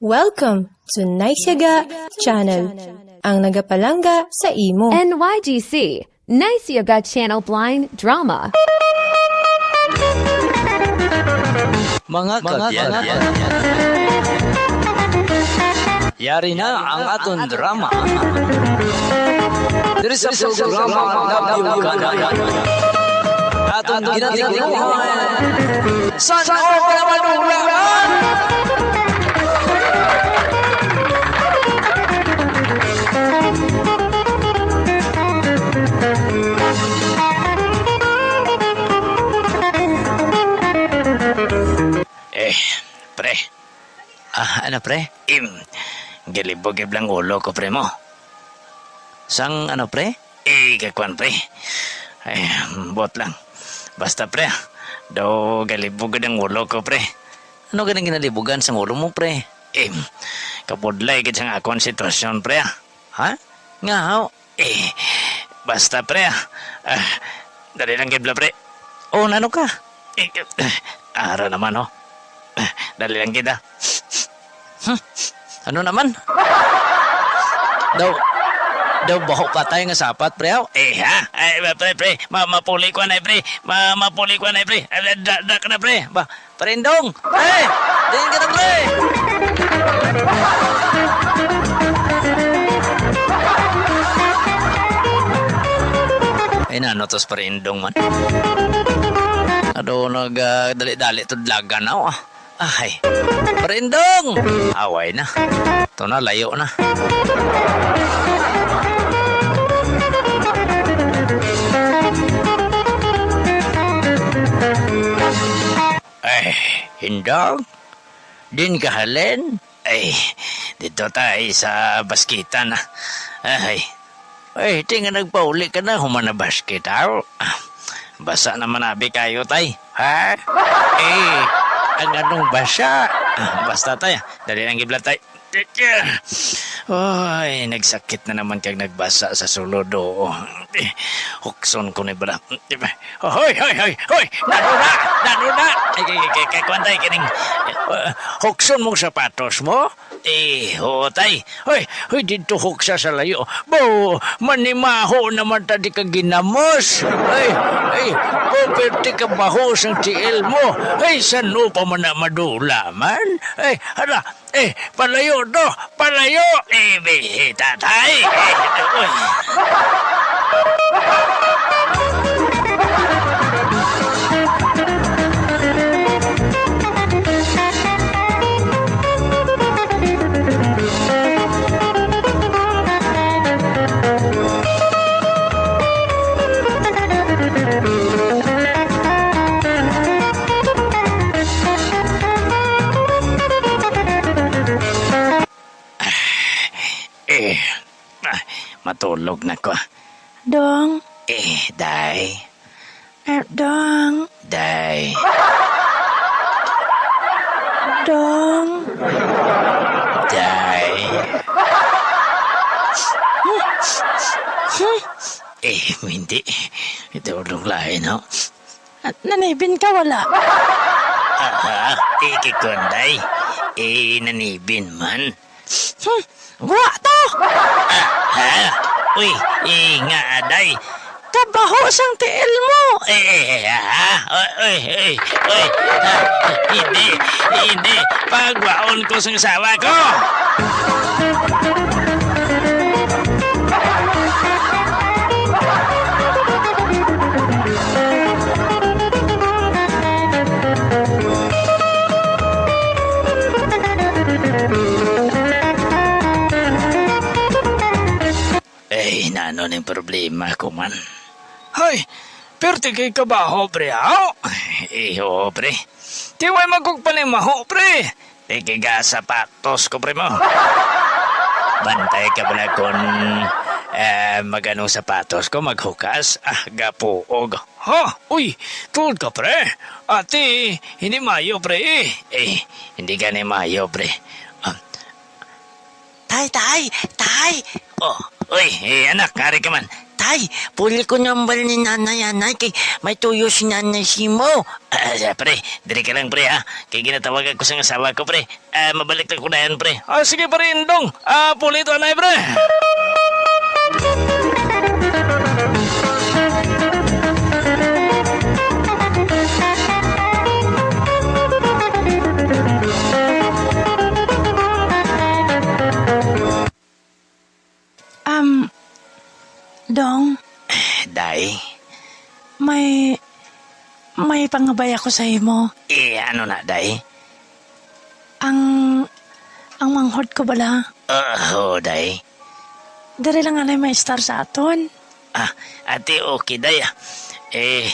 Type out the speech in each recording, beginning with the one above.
Welcome to Naisyaga Channel, ang nagapalanga sa imo. NYGC, Nice Yoga Channel Blind Drama. Mga kabyan. Yari na ang aton drama. Diri sa programa Love You Kanan. Aton ginatignan. San o para Ah, ano pre? Im, gilibog lang ulo ko pre mo. Sang ano pre? Eh, kakwan pre. Ay, bot lang. Basta pre, daw galibog ang ulo ko pre. Ano ganang ginalibugan sa ulo mo pre? Im, kapudlay gid sa akong sitwasyon pre. Ha? Nga ho? Eh, basta pre. Ah, dali lang gibla pre. Oh, nano ka? Eh, ara naman oh. Eh, Dali lang kita. Hmm, Ano naman? daw, daw baho patay nga sapat, pre. Eh, ha? Ay, pre, pre. Ma mapuli ko na, pre. Ma mapuli ko na, pre. Ay, na, pre. Ba, parindong. Pre! Dingin ka na, pre! Ay, nano tos parindong man. Ado nag uh, dali-dali to dlagan na ah. Ay, parindong! Away na. Ito na, layo na. Ay, hindong? Din kahalin? Ay, dito tayo sa baskitan na. Ay, ay, tinga nagpauli ka na, humana basket aw. Ah, Basa naman abi kayo, tay. Ha? Eh, ang anong basa? Ah, Basta tay, dali lang gibla tay. Ay, nagsakit na naman kag nagbasa sa sulod o. Hukson ko ni bala. Hoy, hoy, hoy, hoy! Nanuna! Nanuna! Ay, kay, kay, kay, kwantay, hukson mong sapatos mo? Eh, ho, tay. Hoy, hoy, dito huksa sa layo. Bo, manimaho naman ta di ka ginamos. Ay, ay, puperti ka bahos ang tiil mo. Ay, sano pa man na madula man? Ay, hala, eh, palayo to, palayo. Eh, eh, tatay. Dong, Eh, day. eh, dong, Day. dong. Day. Eh, hindi. Ito ulong lahi, no? Nanibin ka wala. Aha, ikikunday. Eh, nanibin man. Hmm, wa to. Ha? Uy, eh, nga, aday. Kabahos ang tiil mo. Eh, ha? Uy, uy, uy, uy. Ha? Hindi, hindi. Pagwaon ko sa sawa ko. Eh, nano ng problema ko man. Hoy, perti kay kabaho, pre, aw? Eh, oo, pre. Di way magkugpanimaho, pre. Di kay ga sapatos ko, pre mo. Bantay ka pala kung eh, maganong sapatos ko maghukas. Ah, gapuog. Ha? Uy, tulad ka, pre. Ate, hindi mayo, pre. Eh, hindi ka ni mayo, pre. Ah, Tay, tay, tay. Oh, uy, eh, anak, kari ka man. tay, puli ko nambal ni nanay anay kay may tuyo si nanay si mo. Ah, uh, pre, diri ka lang pre ha. Kay ginatawag ako sa asawa ko pre. Ah, mabalik na ko na yan pre. Ah, sige pre, Indong. Ah, puli to anay pre. May pangabay ako sa imo. eh ano na day? Ang... Ang manghod ko bala. Ah, oh, day. Dari lang anay may star sa aton. Ah, ate okay day ah. Eh,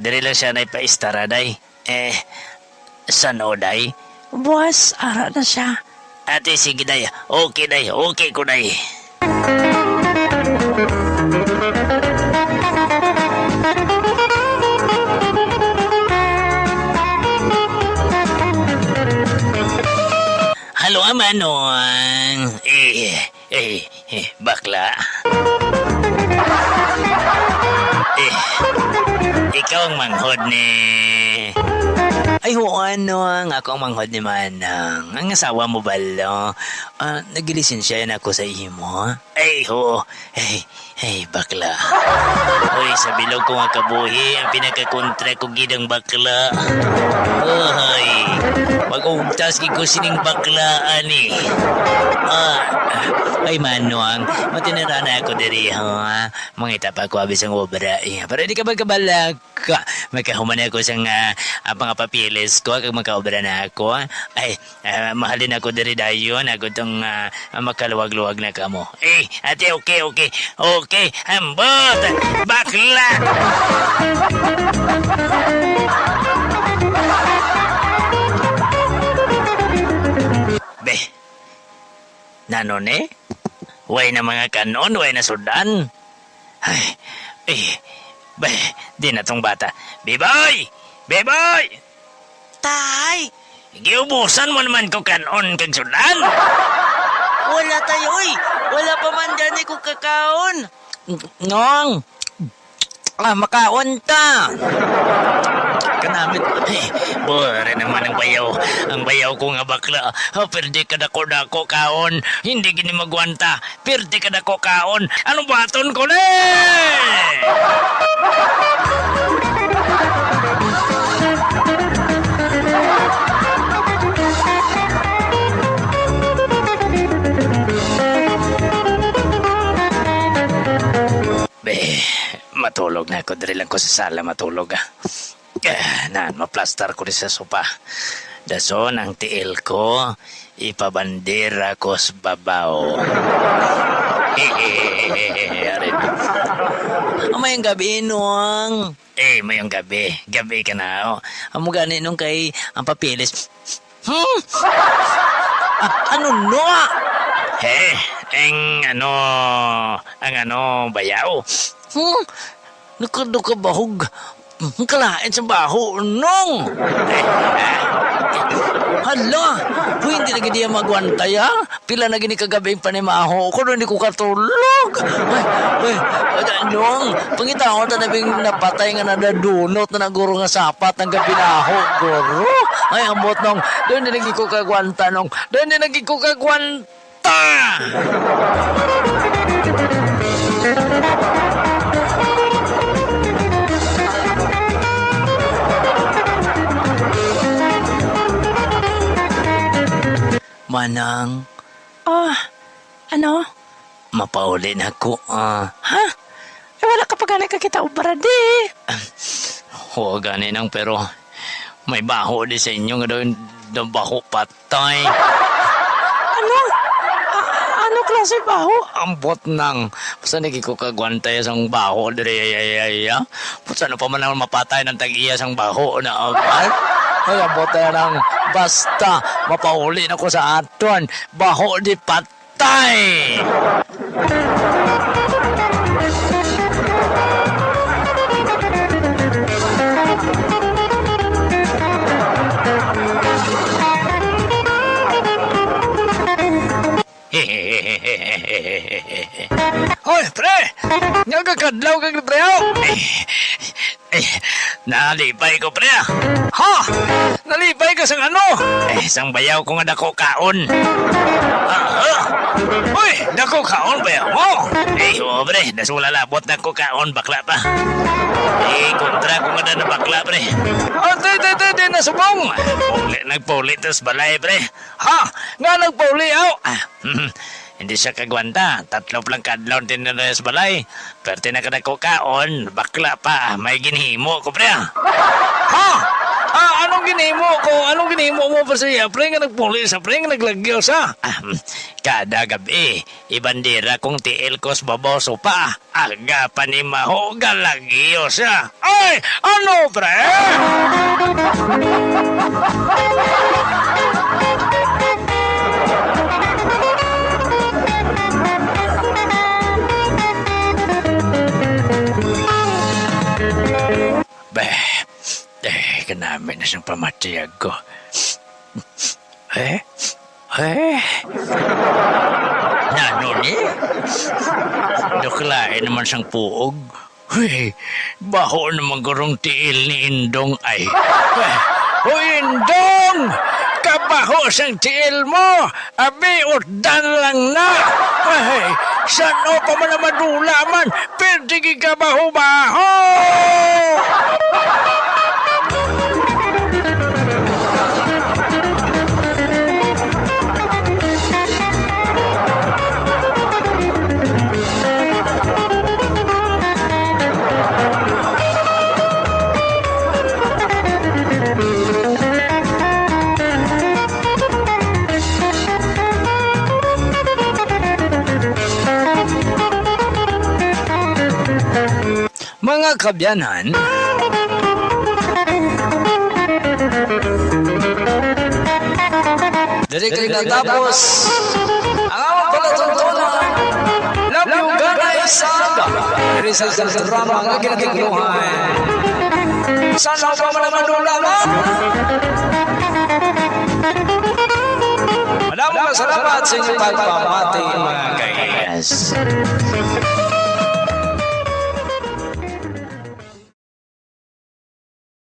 diri lang siya na ipaistara day. Eh, sano day? Buwas, ara na siya. Ate, sige day. Okay day, okay ko day. Halo, Amanon. Eh, eh, eh, bakla. Eh, ikaw ang manghod ni... Ay, ho, ano, ang ako ang manghod ni Manang. Ang asawa mo ba, lo? Ah, nagilisensya na ako sa imo. Ay, ho. Ay, ay, bakla. Uy, sa bilog ko nga kabuhi, ang pinakakontra ko gidang bakla. Ay, mag-ugtas ko sining bakla, ani. Ah, ay, manuang, matinira na ako diri, ha? Mga itapa ko abis ang obra, eh. Para di ka magkabalag ka. Magkahuman ako sa nga, ah, mga papilis ko, kag magkaobra na ako. Ay, ah, mahalin ako diri dayon, ako tong ah, makaluwag-luwag na kamo. Eh, ate, okay, okay, okay, hambot, bakla! Be, nanon eh? Way na mga kanon, way na sudan. Ay, eh, be, di na tong bata. Biboy! Biboy! Tay! Giubusan mo naman ko kanon kag sudan. Wala tayo, oy. Wala pa man dyan ko kakaon. Ngong! Ah, makaon ta. Kanamit. Eh, bore naman ang bayaw. Ang bayaw ko nga bakla. Oh, perdi ka dako dako kaon. Hindi gini magwanta. Perdi ka dako kaon. Anong baton ko ne? Matulog na ako. Dali lang ko sa sala matulog ah. Eh, nan, maplastar ko rin sa sopa. Dason ang tiil ko, ipabandera ko sa babaw. Arin. Oh, mayang gabi, Nuang. Eh, mayang gabi. Gabi ka na, oh. Amo gani nung kay ang papilis. Hmm? Ah, ano, no? Eh, ang ano, ang ano, bayaw. Hmm? Nakaduka bahog. Ang kalain sa baho, ah, Hala! Huy, hindi na gini magwanta ya. Pila na gini kagabi yung panimaho ko, hindi ko katulog. Ay, ay, nong, pangita ko na nabing napatay nga nadadunot na naguro nga sapat ng gabi na ako, guro. Ay, ambot nong, doon din naging ko kagwanta nong, doon din naging ko kagwanta! Manang, Oh, ano? mapauli na ko, ah. Ha? Eh, wala ka pa gani ka kita ubra di. Oo, gani nang pero may baho di sa inyo nga doon doon baho patay. Ano? A- ano klase baho? Ambot nang. Basta nagi ko kagwantay sang baho dire ay ay ay ay. Basta ano pa man mapatay ng tag-iya sang baho na abal. Ay, ambot na nang basta mapauli na ko sa aton. Baho di patay. Hoy, pre! Nga kakadlaw kag pre oh. Eh, nalipay ko pre ah. Ha? Nalipay ka sa ano? Eh, sang bayaw ko nga dako kaon. Ah, ah. Uy, dako kaon ba mo? Eh, oh, pre, nasulalabot na ko kaon bakla pa. Eh, kontra ko nga na bakla pre. Oh, te, te, te, te, nasubong. Puli, nagpuli tas balay pre. Ha? Nga nagpuli oh. Ah, hmm, hindi siya kagwanta. Tatlo lang kadlaw din na sa balay. Pero tinakada ko kaon, bakla pa. May ginhimo ko, pre. ah. Ha? Ah, anong ginhimo ko? Anong ginhimo mo pa siya? Pre, nga nagpuli sa pre, nga naglagyaw sa. Ah, kada gabi, ibandira kong tiil ko sa baboso pa. Aga pa ni Maho, galagyo siya. Ay, ano, pre? Beh, eh, kanami na siyang pamatiyag ko. Eh? Eh? Nano ni? Duklain naman siyang puog. Uy, baho naman gurong tiil ni Indong ay. Eh, Uy, Indong! Kabaho siyang tiil mo! Abi, udan lang na! Ay, saan o pa man na madula man? Pwede ka baho-baho! Mga kabyanan, Dari kayo natapos ang amang palatuntunan Love you guys Saga Dari sa drama ang ginagigluhan Sana pa man naman ulaman Maraming salamat sa inyong pagpamati mga guys